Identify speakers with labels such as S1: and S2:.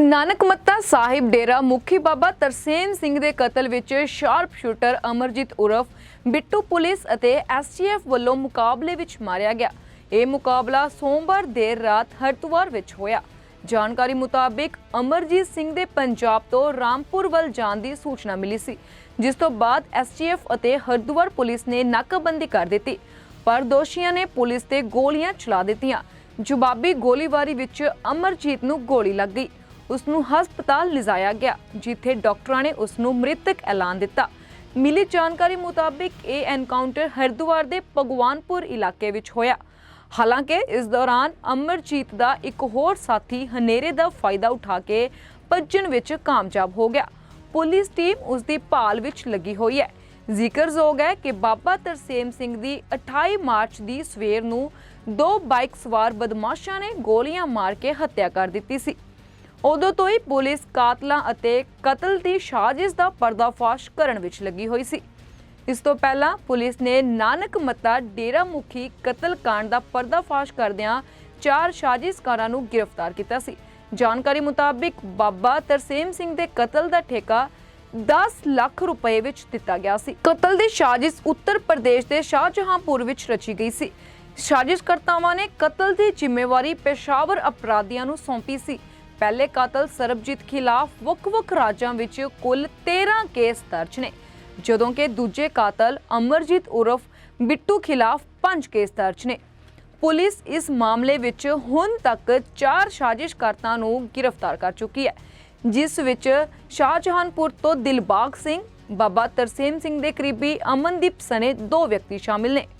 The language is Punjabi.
S1: ਨਾਨਕ ਮੱਤਾ ਸਾਹਿਬ ਡੇਰਾ ਮੁਖੀ ਬਾਬਾ ਤਰਸੇਮ ਸਿੰਘ ਦੇ ਕਤਲ ਵਿੱਚ ਸ਼ਾਰਪ ਸ਼ੂਟਰ ਅਮਰਜੀਤ ਉਰਫ, ਬਿੱਟੂ ਪੁਲਿਸ ਅਤੇ ਐਸਟੀਐਫ ਵੱਲੋਂ ਮੁਕਾਬਲੇ ਵਿੱਚ ਮਾਰਿਆ ਗਿਆ। ਇਹ ਮੁਕਾਬਲਾ ਸੋਮਵਾਰ ਦੇਰ ਰਾਤ ਹਰਦੁਆਰ ਵਿੱਚ ਹੋਇਆ। ਜਾਣਕਾਰੀ ਮੁਤਾਬਿਕ ਅਮਰਜੀਤ ਸਿੰਘ ਦੇ ਪੰਜਾਬ ਤੋਂ ਰਾਮਪੁਰ ਵੱਲ ਜਾਣ ਦੀ ਸੂਚਨਾ ਮਿਲੀ ਸੀ, ਜਿਸ ਤੋਂ ਬਾਅਦ ਐਸਟੀਐਫ ਅਤੇ ਹਰਦੁਆਰ ਪੁਲਿਸ ਨੇ ਨਾਕਾਬੰਦੀ ਕਰ ਦਿੱਤੀ। ਪਰ ਦੋਸ਼ੀਆਂ ਨੇ ਪੁਲਿਸ ਤੇ ਗੋਲੀਆਂ ਚਲਾ ਦਿੱਤੀਆਂ। ਜਵਾਬੀ ਗੋਲੀਬਾਰੀ ਵਿੱਚ ਅਮਰਜੀਤ ਨੂੰ ਗੋਲੀ ਲੱਗ ਗਈ। ਉਸ ਨੂੰ ਹਸਪਤਾਲ ਲਿਜਾਇਆ ਗਿਆ, ਜਿੱਥੇ ਡਾਕਟਰਾਂ ਨੇ ਉਸ ਨੂੰ ਮ੍ਰਿਤਕ ਐਲਾਨ ਦਿੱਤਾ। ਮਿਲੀ ਜਾਣਕਾਰੀ ਮੁਤਾਬਿਕ ਇਹ ਐਨਕਾਊਂਟਰ ਹਰਿਦੁਆਰ ਦੇ ਭਗਵਾਨਪੁਰ ਇਲਾਕੇ ਵਿੱਚ ਹੋਇਆ। ਹਾਲਾਂਕਿ ਇਸ ਦੌਰਾਨ ਅਮਰਜੀਤ ਦਾ ਇੱਕ ਹੋਰ ਸਾਥੀ ਹਨੇਰੇ ਦਾ ਫਾਇਦਾ ਉਠਾ ਕੇ ਭੱਜਣ ਵਿੱਚ ਕਾਮਯਾਬ ਹੋ ਗਿਆ। ਪੁਲਿਸ ਟੀਮ ਉਸ ਦੀ ਭਾਲ ਵਿੱਚ ਲੱਗੀ ਹੋਈ ਹੈ। ਜ਼ਿਕਰਯੋਗ ਹੈ ਕਿ ਬਾਬਾ ਤਰਸੇਮ ਸਿੰਘ ਦੀ 28 ਮਾਰਚ ਦੀ ਸਵੇਰ ਨੂੰ ਦੋ ਬਾਈਕ ਸਵਾਰ ਬਦਮਾਸ਼ਾਂ ਨੇ ਗੋਲੀਆਂ ਮਾਰ ਕੇ ਹੱਤਿਆ ਕਰ ਦਿੱਤੀ ਸੀ। ਉਦੋਂ ਤੋਂ ਹੀ ਪੁਲਿਸ ਕਾਤਲਾਂ ਅਤੇ ਕਤਲ ਦੀ ਸਾਜ਼ਿਸ਼ ਦਾ ਪਰਦਾਫਾਸ਼ ਕਰਨ ਵਿੱਚ ਲੱਗੀ ਹੋਈ ਸੀ। ਇਸ ਤੋਂ ਪਹਿਲਾਂ ਪੁਲਿਸ ਨੇ ਨਾਨਕ ਮੱਤਾ ਡੇਰਾ ਮੁਖੀ ਕਤਲकांड ਦਾ ਪਰਦਾਫਾਸ਼ ਕਰਦਿਆਂ ਚਾਰ ਸਾਜ਼ਿਸ਼ਕਾਰਾਂ ਨੂੰ ਗ੍ਰਿਫਤਾਰ ਕੀਤਾ ਸੀ। ਜਾਣਕਾਰੀ ਮੁਤਾਬਿਕ ਬਾਬਾ ਤਰਸੇਮ ਸਿੰਘ ਦੇ ਕਤਲ ਦਾ ਠੇਕਾ 10 ਲੱਖ ਰੁਪਏ ਵਿੱਚ ਦਿੱਤਾ ਗਿਆ ਸੀ। ਕਤਲ ਦੀ ਸਾਜ਼ਿਸ਼ ਉੱਤਰ ਪ੍ਰਦੇਸ਼ ਦੇ ਸ਼ਾਹਜਹਾਂਪੁਰ ਵਿੱਚ ਰਚੀ ਗਈ ਸੀ। ਸਾਜ਼ਿਸ਼ਕਰਤਾਵਾਂ ਨੇ ਕਤਲ ਦੀ ਜ਼ਿੰਮੇਵਾਰੀ ਪੇਸ਼ਾਵਰ ਅਪਰਾਧੀਆਂ ਨੂੰ ਸੌਂਪੀ ਸੀ। ਪਹਿਲੇ ਕਾਤਲ ਸਰਬਜੀਤ ਖਿਲਾਫ ਵੱਖ-ਵੱਖ ਰਾਜਾਂ ਵਿੱਚ ਕੁੱਲ 13 ਕੇਸ ਦਰਜ ਨੇ। ਜਦੋਂ ਕਿ ਦੂਜੇ ਕਾਤਲ ਅਮਰਜੀਤ ਉਰਫ ਬਿੱਟੂ ਖਿਲਾਫ 5 ਕੇਸ ਦਰਜ ਨੇ। ਪੁਲਿਸ ਇਸ ਮਾਮਲੇ ਵਿੱਚ ਹੁਣ ਤੱਕ 4 ਸਾਜ਼ਿਸ਼ਕਰਤਾ ਨੂੰ ਗ੍ਰਿਫਤਾਰ ਕਰ ਚੁੱਕੀ ਹੈ, ਜਿਸ ਵਿੱਚ ਸ਼ਾਹਜਹਾਨਪੁਰ ਤੋਂ ਦਿਲਬਾਗ ਸਿੰਘ, ਬਾਬਾ ਤਰਸੇਮ ਸਿੰਘ ਦੇ ਕਰੀਬੀ ਅਮਨਦੀਪ ਸਣੇ ਦੋ ਵਿਅਕਤੀ ਸ਼ਾਮਿਲ ਨੇ।